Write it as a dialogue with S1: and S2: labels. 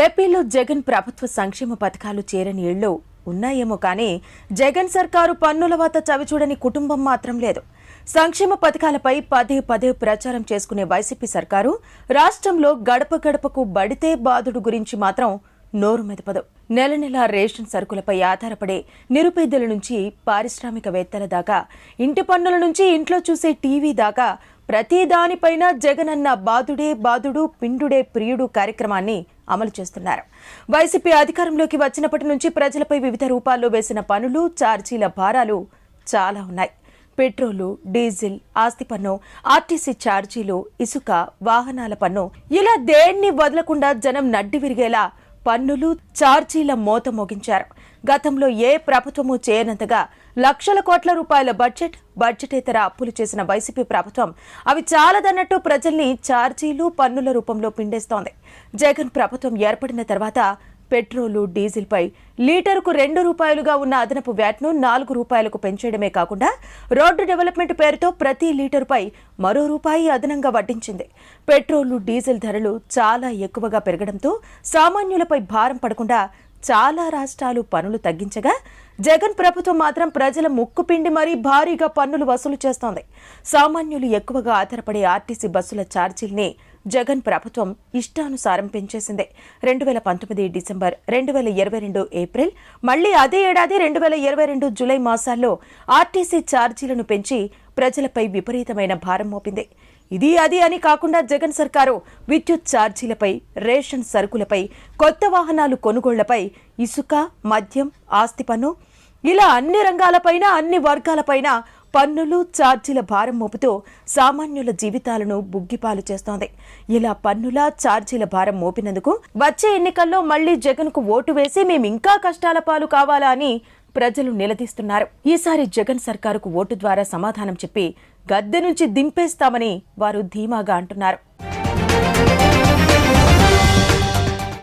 S1: ఏపీలో జగన్ ప్రభుత్వ సంక్షేమ పథకాలు చేరని ఇళ్ళు ఉన్నాయేమో కానీ జగన్ సర్కారు పన్నుల వాత చవిచూడని కుటుంబం మాత్రం లేదు. సంక్షేమ పథకాలపై పదే పదే ప్రచారం చేసుకునే వైసీపీ సర్కారు రాష్ట్రంలో గడప గడపకు బడితే బాధుడు గురించి మాత్రం నోరు మెదపదు. నెల నెల రేషన్ సరుకులపై ఆధారపడే నిరుపేదల నుంచి పారిశ్రామికవేత్తల దాకా ఇంటి పన్నుల నుంచి ఇంట్లో చూసే టీవీ దాకా ప్రతి దానిపైన జగనన్న బాదుడే బాదుడు పిండుడే ప్రియుడు కార్యక్రమాన్ని అమలు చేస్తున్నారు. వైసీపీ అధికారంలోకి వచ్చినప్పటి నుంచి ప్రజలపై వివిధ రూపాల్లో వేసిన పనులు ఛార్జీల భారాలు చాలా ఉన్నాయి. పెట్రోలు డీజిల్ ఆస్తి పన్ను ఆర్టీసీ ఛార్జీలు ఇసుక వాహనాల పన్ను ఇలా దేన్ని వదలకుండా జనం నడ్డి విరిగేలా పన్నులు ఛార్జీల మోత మోగించారు. గతంలో ఏ ప్రభుత్వము చేయనంతగా లక్షల కోట్ల రూపాయల బడ్జెట్ బడ్జెటేతర అప్పులు చేసిన వైసీపీ ప్రభుత్వం అవి చాలదన్నట్టు ప్రజల్ని ఛార్జీలు పన్నుల రూపంలో పిండేస్తోంది. జగన్ ప్రభుత్వం ఏర్పడిన తర్వాత పెట్రోలు డీజిల్పై లీటరుకు రెండు రూపాయలుగా ఉన్న అదనపు వ్యాట్ను నాలుగు రూపాయలకు పెంచేయడమే కాకుండా రోడ్డు డెవలప్మెంట్ పేరుతో ప్రతి లీటరుపై మరో రూపాయి అదనంగా వడ్డించింది. పెట్రోలు డీజిల్ ధరలు చాలా ఎక్కువగా పెరగడంతో సామాన్యులపై భారం పడకుండా చాలా రాష్ట్రాలు పన్నులు తగ్గించగా జగన్ ప్రభుత్వం మాత్రం ప్రజల ముక్కుపిండి మరీ భారీగా పన్నులు వసూలు చేస్తోంది. సామాన్యులు ఎక్కువగా ఆధారపడే ఆర్టీసీ బస్సుల ఛార్జీల్ని జగన్ ప్రభుత్వం ఇష్టానుసారం పెంచేసింది. రెండు వేల పంతొమ్మిది డిసెంబర్ రెండు వేల ఇరవై రెండు ఏప్రిల్ మళ్ళీ అదే ఏడాది రెండు వేల ఇరవై రెండు జులై మాసాల్లో ఆర్టీసీ ఛార్జీలను పెంచి ప్రజలపై విపరీతమైన భారం మోపింది. ఇది అది అని కాకుండా జగన్ సర్కారు విద్యుత్ ఛార్జీలపై రేషన్ సరుకులపై కొత్త వాహనాలు కొనుగోళ్ళపై ఇసుక మద్యం ఆస్తి పన్ను ఇలా అన్ని రంగాలపైన అన్ని వర్గాలపైన పన్నులు ఛార్జీల భారం మోపుతూ సామాన్యుల జీవితాలను బుగ్గిపాలు చేస్తోంది. ఇలా పన్నుల ఛార్జీల భారం మోపినందుకు వచ్చే ఎన్నికల్లో మళ్ళీ జగన్కు ఓటు వేసి మేమింకా ఇంకా కష్టాల పాలు కావాలా అని ప్రజలు నిలదీస్తున్నారు. ఈసారి జగన్ సర్కారుకు ఓటు ద్వారా సమాధానం చెప్పి గద్దె నుంచి దింపేస్తామని వారు ధీమాగా అంటున్నారు.